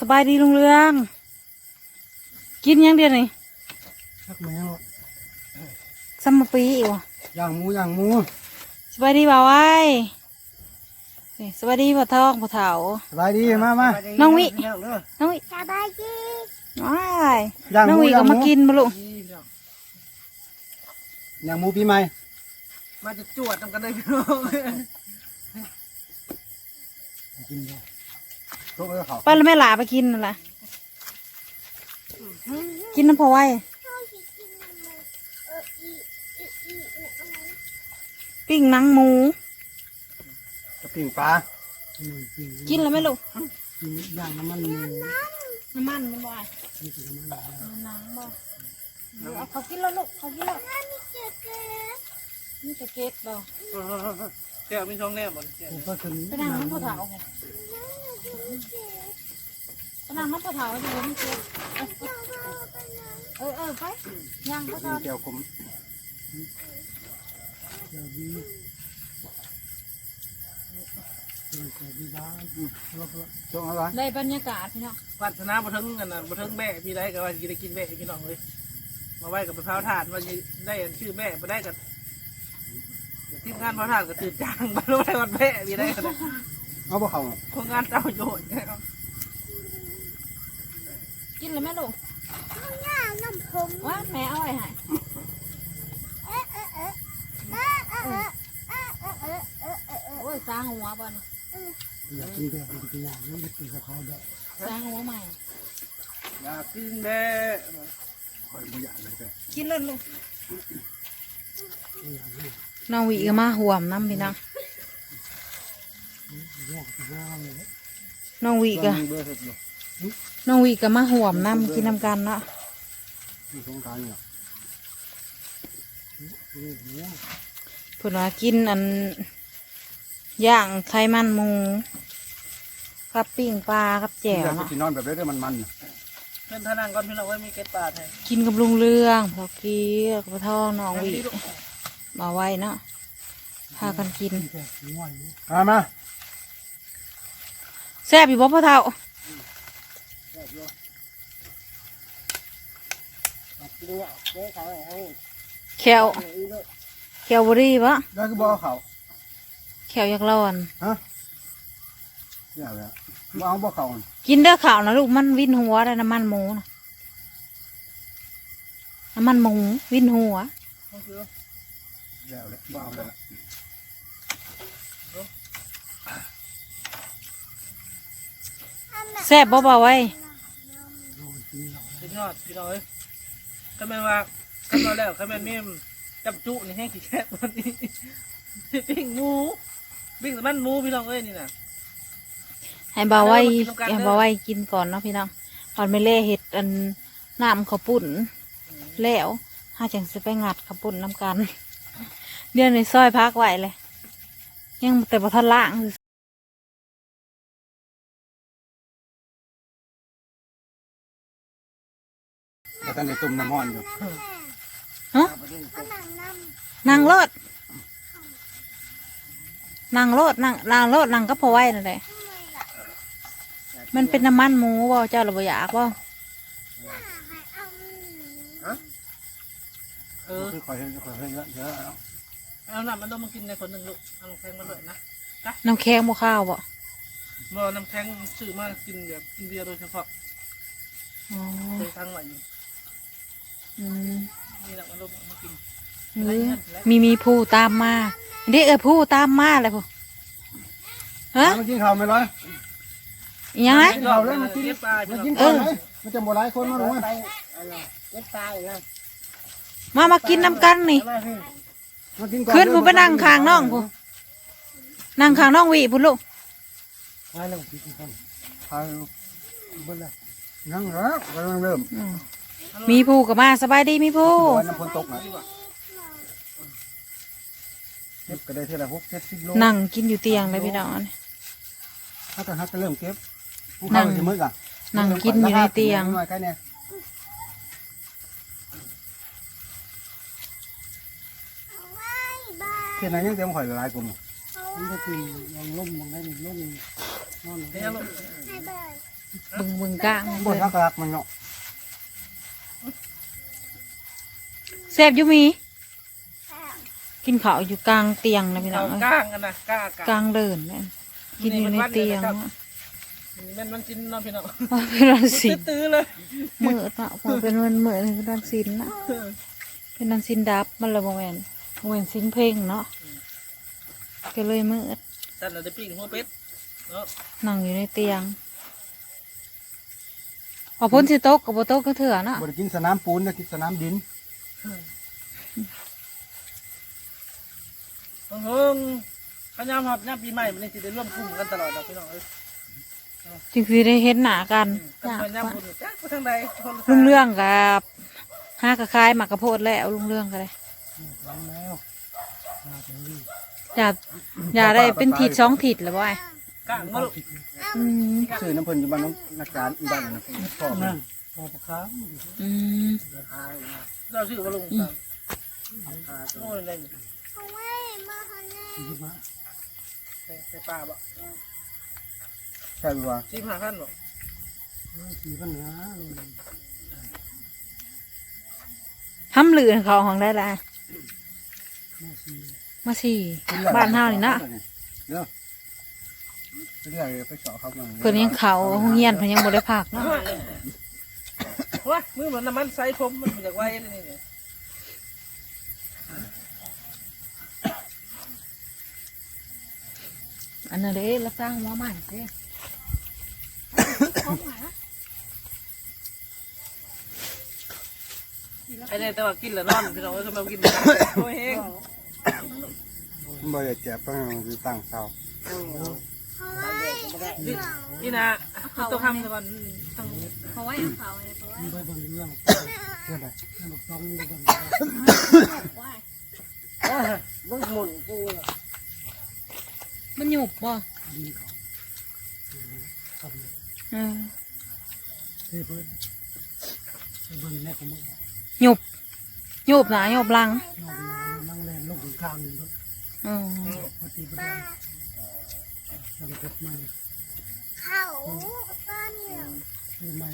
สบายดีลุงเรือง กินยังเดียวนี่ชักแมวซัมมอปีอีกวะย่างหมูย่างหมูสบายดีบ่าวไว้นี่สบายดีบ่าวทองบ่าวเถา สบายดีมามาน้องวิย่างเด้อน้องวิสบายดีว้ายย่างหน้องมูวิย่าก็งหมูมากินบ่ลูกย่างหมูปีใหม่มาจะจวดทำกันได้พี่น้องกินได้ ทุกเอ้เขาไปแล้วแม่หลาไปกินนั่นล่ะกินน้ำพอไว้พ่อสิกินมันเลยเอออีอีอีอีเอาไว้ปิ้งหนังหมูกระปิ่งปลากินแล้วไหมลูกย่างน้ำมันหมูน้ำมันมันบ่อยหนังบ่เอาเขากินแล้วลูกเขากินแล้วถ้ามีเจอเกิดนี่จะเก็บบ่แก้วมีช่องแนบบ่แก้วผมก็ถึงไปนั่งน้ำพอเถา ไปนั่งน้ำพอเถาอยู่บนเก็บเออเออไปย่างพอเถาแก้วผมช่วงอะไรได้บรรยากาศพี่เนาะวัฒนาบัทึงกันนะบัทึงแบะพี่ได้กับว่าจะได้กินแบะพี่น้องเลยมาไว้กับมะพร้าวถาดว่าจะได้ชื่อแบะมาได้กับทีมงานมะพร้าวถาดก็ตื่นจางมาไว้วันแบะพี่ได้กัน เอาบ่เขาโครงงานเจ้าโยนกินเลยไหมลูกข้าวหน้าน้ำผมว่าแม่เอาไว้ให้เอ๊ะเอ๊ะเอ๊ะเอ๊ะเอ๊ะเอ๊ะเอ๊ะเอ๊ะเอ๊ะเอ๊ะเอ๊ะเอ๊ะโอ้ยสาหัวบ่นี่อยากกินเดือดกินอย่างนี้กินกับเขาเด้อสาหัวใหม่อยากกินแบะคอยไม่อยากเลยแต่กินเลยลูกน้องหวีก็มาห่วมน้ำพี่น้องแยกกั นง่ายเลยน้องหวีก็เบอร์เสร็จอยู่น้องหวีก็มาห่วมน้ำกินน้ำกันเนาะที่สงการเนี่ยนี่เนี่ยเพิ่นว่ากินอันย่างไขมันหมูกับปิ้งปลากับแจ่วอยากเนาะกินนอนแบบนี้มันมันเพื่อนท่านั่งก่อนพี่น้องไว้มีเก็ตปลาให้กินกับลุงเรื่องพอกี้กับพ่อทองน้องหวีมาไว้เนาะพากันกินมามา แซ่บอยู่บ่พ่อเฒ่าแขวแขวบรีปะได้ก็บอกเขาแขวอยากร้อนฮะอยากเลยบ่เอาบ่เขากินเด้อข่าวนะลูกมันวินหัวได้น้ำมันหมูนะน้ำมันหมูวินหัวอยากเลยบ่เอาเลย แซ่บบ่เบาไว้สุดยอดพี่น้องเอ้ยก็แม่นว่าก็นอนแล้วก็แม่นเมมจับจุนี่แห้งขี้แค่วันนี้ปิ้งหมูปิ้งแต่มันหมูพี่น้องเอ้ยนี่น่ะให้เบาไว้เอามากินน้ำกันเด้อให้เบาไว้กินก่อนเนาะพี่น้องก่อนไม่เล่เห็ดอันน้ำข้าวปุ่นแล้วห้าจังสิไปงัดข้าวปุ่นน้ำกันเดี๋ยวในซอยพักไว้เลย ยังแต่บ่ทันล่าง ต่ตอนนี้ตุ่มน้ำมันอยู่ฮะเอาหนังน้นางโลดนางโลดนางนางโลดนางก็พอไว้นั่นแหละำทำไมล่ะมันเป็นน้ำมันหมูบ่เจ้าเราบ่อยากบ่หน้าให้เอาเออคือคอยเห็นคอยเห็นเยอะเยอะแล้วเอาน้ำมันต้องมากินในคนหนึ่งลูกเอาน้ำแข็งมาเลยนะน้ำแข็งบ่ข้าวบ่บ่น้ำแข็งซื้อมากินแบบกินเบียร์โดยเฉพาะอ๋อเคยทั้งไว้อยู่ อืมนี่แหละมันลงมากินเออมีมีผู้ตามมาเด็กเออผู้ตามมาเลยพ่อฮะมากินข้าวไหมร้อยอิหยังไงรอบเลยมากินปลามาพี่กินน้องข้าวไหมมันจะบ่หลายคนมาหรือว่ามามากินน้ำกันนี่มากินก่อนขึ้นผู้ไปนั่งข้างน้องผู้นั่งข้างน้องหวีผู้ลูกไปแล้วกินข้าวไปเบิ่งเลยนั่งแล้วกำลังเริ่มอื มมีผู้ก็มาสบายดีมีผู้วันน้ำฝนตกนะเก็บก็ได้เท่าไหร่หกเจ็ดสิบโลนั่งกินอยู่เตียงเลยพี่น้องถ้าจะฮักก็เริ่มเก็บผู้นั่เข้างจะมืดอะนั่งกินอยู่ในเตียงหน่อยแค่เนี้ยเอาไว้บ้านเท่านั้นยังเต็มข่อยละลายกลุ่มเอาไว้มันก็คือยังล่มมันได้ล่มนอนเดี๋ยวลูกให้บ้านบึงบึงกลางบนรักรักมันเนาะ ซ่บอยุมี กินข้าวอยู่กลางเตียงนะพี่น้เอาองเอ้ยก้างกันนะก้างกลางเดินเนี่ยกินอยู่ในเตียงอะนี่แม่นมันจินเนาะพี่น้องว่าเป็นวันศิลตื้อๆเลยมืดเนาะพอเป็นวันมืดเป็นวันศิลนะเป็นวันศิลดับมันเลยโมเมนโมเมนศิลเพลงเนาะก็เลยมืดแต่เราจะปิ้งหัวเป็ดเนาะนั่งอยู่ในเตียงพอพ้นสิโต๊ะกับโบโต๊ะก็เถื่อเนาะบริกินสนามปูนนะกินสนามดิน เฮิงพยายามหอบยามปีใหม่มันนี่สิได้ร่วมกลุ่มกันตลอดเนาะพี่น้องเอ้ยจึงสิได้เห็นหนากันกันยากว่าจ้าทางใดลุงเรื่องกับห้ากระคายหมากกระโพดแล้วลุงเรื่องกันเลยอย่าอย่าได้เป็นถิดสองถิดเลยบ่อยก้างมาลูกอืมซื้อน้ำเพิ่นอยู่บ้านน้องนักการอีบ้านนะพ่อ อประคามอืมเราชื่อว่าลุงครับโอ้ยอะไรนี่เอาไว้มาหันแน่ใส่ใส่ปลาบ่ใช่ว่าชิมหาขั้นบ่สีปัญหาทำหลือเขาของได้ละมาสี่บ้านเฮานี่นะเนาะเรื่อยไปสอเขาเพิ่นยังเขาโรงเรียนเพิ่นยังบ่ได้พักเนาะ ว้ามือเหมือนน้ำมันใส่ผมมันจากไว้นี่นี่อันนั้นเด้รับสร้างหัวใหม่เด้ไอ้เนี่ยแต่ว่ากินแล้วนอนพี่น้องก็มากินโอ้ยเฮงบ่ได้เจ็บต้องตั้งเสาเอาไว้นี่นี่นะต้องทำก่อน ต้องเขาไว้เอาเขาเลยเขาไว้ไปเบิ่งเรื่องเรื่องอะไรเรื่งต้องนี่เบิ่งมึงหมุนกูมันหยุบบ่ดีเขาครับเฮ้ยเพิ่นไปเบิ่งแม่ของมึงหยุบหยุบหนาหยุบลังนอกนั่งแลนลงถึงข้างนี่รถอืมปฏิบัติการทำเกิดใหม่เขาตอนนี้ คือใหม่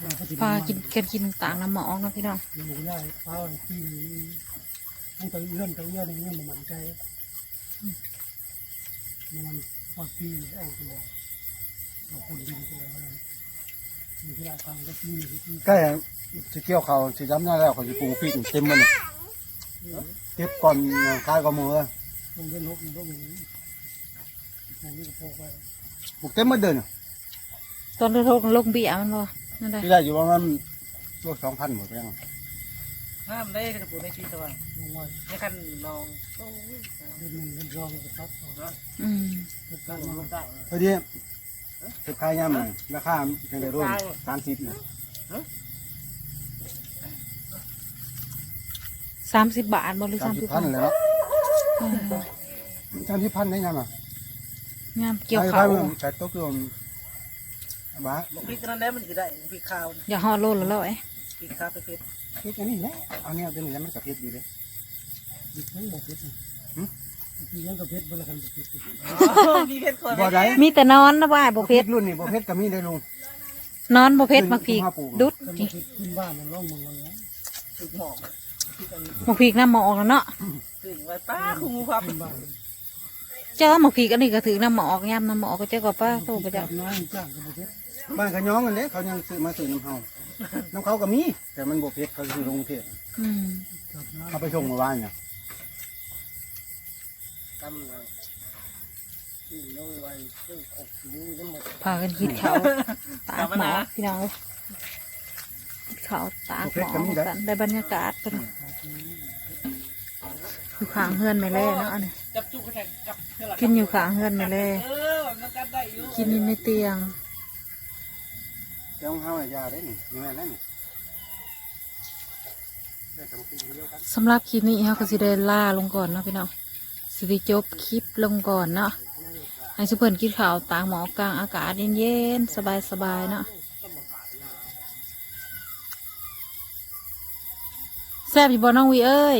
เรา ปฏิบัติพากินกันกินต่างน้ำหมอกเนาะพี่น้องอยู่ได้เป้าที่นี่ตั้งแต่เลื่อนตัวเลื่อนอย่างเงี้ยมันมันใจมันพอปีเอาตัวเราคนดินกันเลยมีที่เราฟังก็ปีนี้ที่ใกล้จะเกี่ยวเขาจะย้ำหน้าแล้วเขาจะปรุงปีกเต็มมันเก็บก่อนคล้ายกับมือลงเล่นลกนี่ลกนี้อันนี้ก็พกไปปลูกเต็มมาเดินตอนโทษลงเบี้ยมันบ่ นั่นได้ที่ได้อยู่ประมาณโลสองพันหมดไปยังห้ามได้กระปุกในชีสว่างในขั้นนองเดือนหนึ่งเดือนรองก็ครับอืมพอดีสุดท้ายย่ำเลยราคาจะได้ร่วมสามสิบนะสามสิบบาทบ่หรือสาสามมสิสิบบพัพันนเลยเนาะเออสามสิบพันได้ยังอะงามเกี่ยวใช้เขาใช้โต๊ะเกี่ยว บ้าบอกพริกนั้นแล้วมันจะได้พริกข้าวอย่าห่อโลละร้อยพริกข้าวเผ็ดเพชรอันนี้แหละเอาเนี่ยตัวนี้มันกับเพชรอยู่เลยเพชรมันกับเพชรที่ยังกับเพชรบริการกับเพชรมีเผ็ดคนบ่ได้มีแต่นอนนะบ่ายบ่เพเพชชรรรุ่นนี้บ่เพชรก็มีได้ลุงนอนบ่เพชรมักพีกดุดนี่ขึ้นบ้านมันร่องมึงแล้วถึงหมอกมักพีกน้ำหมอกแล้วเนาะถึงไว้ป้าคุงูครับขึ้นบ้านเจ้ามักพีกอันนี้ก็ถือน้ำหมอกยำน้ำหมอกก็เจ้าก็ป้าโตไปจ้ะน้องจ้างกับเพชร บ้านขย้องกันเด้เขายังซื้อมาซื้อน้ำเฮาน้ำเขาก็มี แต่มันบ่เพชรเขาซื้อลงเทศอืมเขาไปส่งเมื่อวานเนี่ยพากันกินข้าวตากหมอกพี่น้องเอ้ยกินข้าวตากหมอกกันได้บรรยากาศกันอยู่ข้างเฮือนไม่แล่เนาะอันนี้จับจุกแทงจับกินอยู่ข้างเฮือนไม่แล่เออมันกันได้อยู่กิ นอยู่ในเตียงเจ้าเฮาอย่าได้นี่นี่แม่นั่นนี่ได้ต้องกินเดียวกัน สำหรับคลิปนี้เขาก็สิได้ล่าลงก่อนเนาะพี่น้องสิได้จบคลิปลงก่อนเนาะให้สุเพิ่นกินข้าวตากหมอกกลางอากาศเย็นๆสบายๆเนาะแซ่บอยู่บ่น้องวีเอ้ย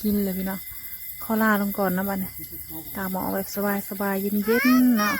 กินเลยพี่น้องขอลาลงก่อนนะบัดนตากหมอแบบสบายๆเย็นๆเนาะ